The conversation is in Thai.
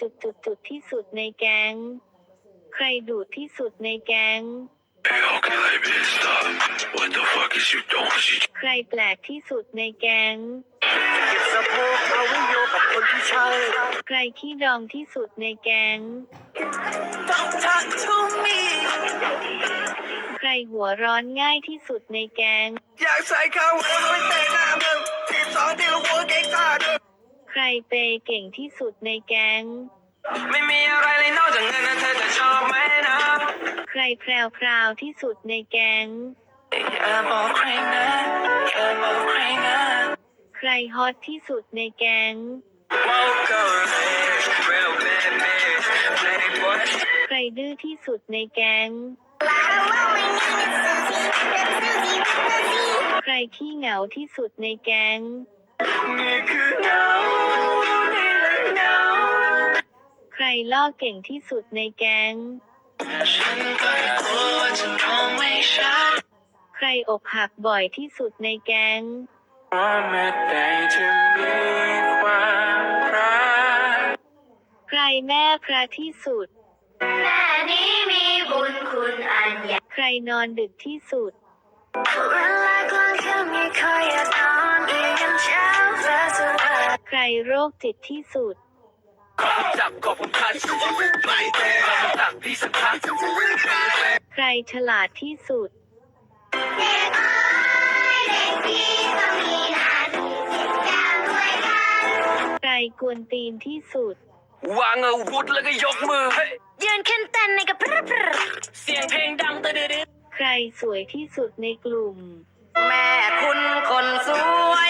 จุดจุดจุดที่สุดในแก๊ง ใครดุที่สุดในแก๊ง Hey, okay, let me stop. What the fuck is you doing? She ใครแปลกที่สุดในแก๊งเก็บสะโพกเอาไว้โยกับคนที่ใช่ใครขี้ดองที่สุดในแก๊ง Don't talk to me ใครหัวร้อนง่ายที่สุดในแก๊ง อยากใส่ข้าวหัวไว้เตะหน้ามึงทีสองที่ลูกหัวเก่งท่าเดิม ใครเปย์เก่งที่สุดในแก๊ง ไม่มีอะไรเลยนอกจากเงินนะเธอจะชอบไหมนะใครแพรวพราวที่สุดในแก๊ง อย่าบอกใครนะอย่าบอกใครนะใครฮอตที่สุดในแก๊ง Walk away real bad bitch playboy ใครดื้อที่สุดในแก๊ง ใครขี้เหงาที่สุดในแก๊ง นี่คือเงานี่แหละเงาใครล่อเก่งที่สุดในแก๊งฉันก็กลัวว่าจะร้องไม่ชัดใครอกหักบ่อยที่สุดในแก๊งว่าเมื่อใดจะมีความรักใครแม่พระที่สุด แม่นี้มีบุญคุณอันใหญ่ใครนอนดึกที่สุด เวลากลางคืนไม่ค่อยอยากนอนอีก ใครโรคจิตที่สุด จับกบผมขาดชีวิตไม่เท่ตักพี่สักครั้งใครฉลาดที่สุดเด็กอ้อยเด็กดีก็มีหน้าที่ติดใครกวนตีนที่สุด วางอาวุธแล้วก็ยกมือเฮ้ยยืนขึ้นเต้นในกระพริบเสียงเพลงดังตะดึดใครสวยที่สุดในกลุ่ม แม่คุณคนสวย